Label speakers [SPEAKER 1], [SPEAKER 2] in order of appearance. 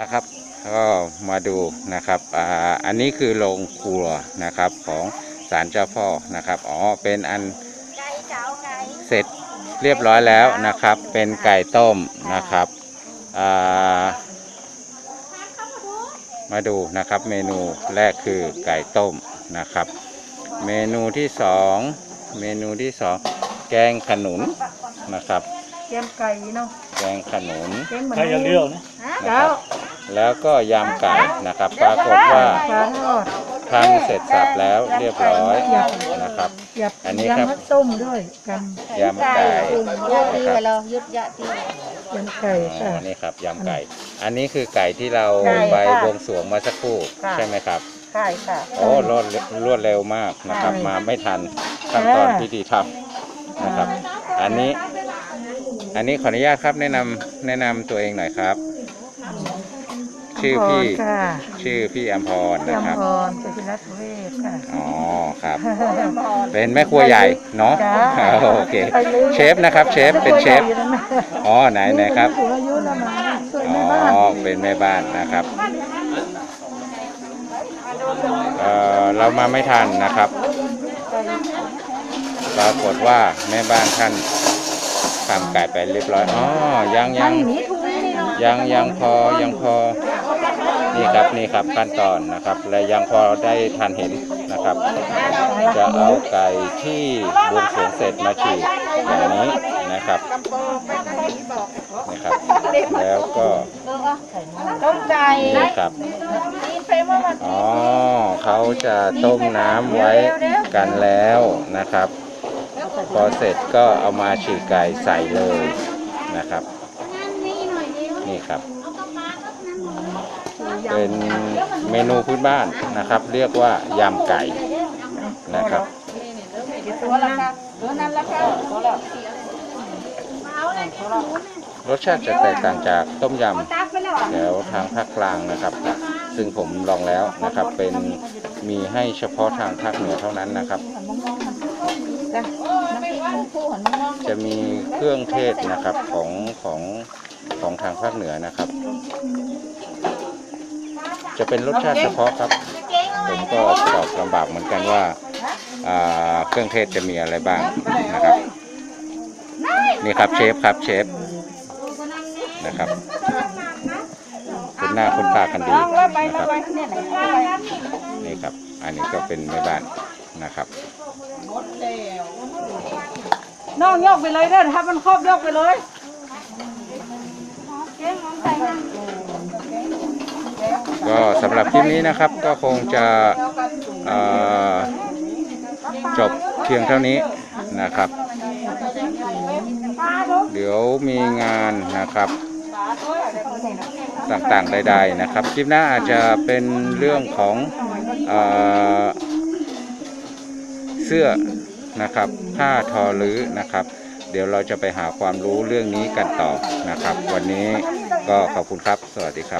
[SPEAKER 1] นะครับก็มาดูนะครับอ่าอันนี้คือโรงครัวนะครับของศาลเจ้าพ่อนะครับอ๋อเป็นอัน
[SPEAKER 2] ไก่เจ้าไก่
[SPEAKER 1] เสร็จเรียบร้อยแล้วนะครับ เป็นไก่ต้มนะครับอ่ามาดูนะครับเมนูแรกคือไก่ต้มนะครับ เมนูที่สองเมนูที่สองแกงขนุนนะครับ
[SPEAKER 2] เกมไก่เนาะ
[SPEAKER 1] แกงขนุน
[SPEAKER 2] เกมเหมือน
[SPEAKER 3] ใช่อย่างเดียวนะ
[SPEAKER 1] นะครับ แล้วก็ยำไก่นะครับ ปรากฏว่า
[SPEAKER 2] ปลาทอด
[SPEAKER 1] ทำเสร็จสับแล้วเรียบร้อยนะครับ
[SPEAKER 2] หยับ
[SPEAKER 1] อันนี้ครับ
[SPEAKER 2] ยำข้าวต้มด้วยกัน
[SPEAKER 1] ยำไก่
[SPEAKER 4] ยาตี
[SPEAKER 1] นะครับ
[SPEAKER 4] เรายุดยาตี
[SPEAKER 2] ยำไก่
[SPEAKER 1] อ๋
[SPEAKER 2] ค่ะ
[SPEAKER 1] อนี่ครับยำไก่ อันนี้คือไก่ที่เรา
[SPEAKER 2] ไก่
[SPEAKER 1] ไป
[SPEAKER 2] ค่ะ
[SPEAKER 1] บวงสรวงมาสักครู่
[SPEAKER 2] ค่ะ
[SPEAKER 1] ใช่ไหมครับ
[SPEAKER 2] ไก่ค่ะ
[SPEAKER 1] โอ้รวดรวดเร็วมากนะครับ
[SPEAKER 2] ใช่
[SPEAKER 1] มาไม่ทันขั้นตอน
[SPEAKER 2] ค่ะ
[SPEAKER 1] พิธีทำนะครับ อันนี้ อันนี้ขออนุญาตครับแนะนำแนะนำตัวเองหน่อยครับ ชื่อพี่
[SPEAKER 2] พรค่ะ
[SPEAKER 1] ชื่อพี่อัมพรนะครับ
[SPEAKER 2] ยำพรเจริญรัตน์เวชค่ะ
[SPEAKER 1] อ๋อครับ เป็นแม่ครัวใหญ่เนาะ
[SPEAKER 2] จ้า
[SPEAKER 1] โอเค เชฟนะครับ เชฟเป็นเชฟ อ๋อไหนไหนครับ
[SPEAKER 2] สูงอายุแล้วมาช่วย
[SPEAKER 1] อ๋
[SPEAKER 2] แม่บ้าน
[SPEAKER 1] อ เป็นแม่บ้านนะครับ เอ่อ เรามาไม่ทันนะครับ ปรากฏว่าแม่บ้านท่านทำไก่ไปเรียบร้อย อ๋อ ยังยังยังยังพอยังพอ นี่ครับนี่ครับขั้นตอนนะครับ และยังพอได้ทันเห็นนะครับ จะเอาไก่ที่บวงสรวงเสร็จมาฉีกอย่างนี้นะครับนะครับ แล้วก็
[SPEAKER 4] ต้มไก่
[SPEAKER 1] นี่ครับอ๋อเขาจะต้มน้ำไว้กันแล้วนะครับ พอเสร็จก็เอามาฉีกไก่ใส่เลยนะครับ นี่ครับ เป็นเมนูพื้นบ้านนะครับ เรียกว่ายำไก่นะครับ
[SPEAKER 4] ตัวละค่ะตัวนั้นละค่ะตัวละ
[SPEAKER 1] รสชาติจะแตกต่างจากต้มยำแถวทางภาคกลางนะครับ ซึ่งผมลองแล้วนะครับเป็นมีให้เฉพาะทางภาคเหนือเท่านั้นนะครับ จะมีเครื่องเทศนะครับของของ ของทางภาคเหนือนะครับ จะเป็นรสชาติเฉพาะครับ ผมก็ตอบลำบากเหมือนกันว่าเครื่องเทศจะมีอะไรบ้างนะครับ นี่ครับเชฟครับเชฟนะครับคุณหน้าคุณตากันดีนะครับนี่ครับ อันนี้ก็เป็นแม่บ้านนะครับ
[SPEAKER 2] น้องยกไปเลยเด้อถ้ามันครอบยกไปเลย
[SPEAKER 1] ก็สำหรับคลิปนี้นะครับก็คงจะจบเพียงเท่านี้นะครับ เดี๋ยวมีงานนะครับต่างๆใดๆนะครับ คลิปหน้าอาจจะเป็นเรื่องของเอ่อเสื้อนะครับผ้าทอรื้อนะครับ เดี๋ยวเราจะไปหาความรู้เรื่องนี้กันต่อนะครับ วันนี้ก็ขอบคุณครับ สวัสดีครับ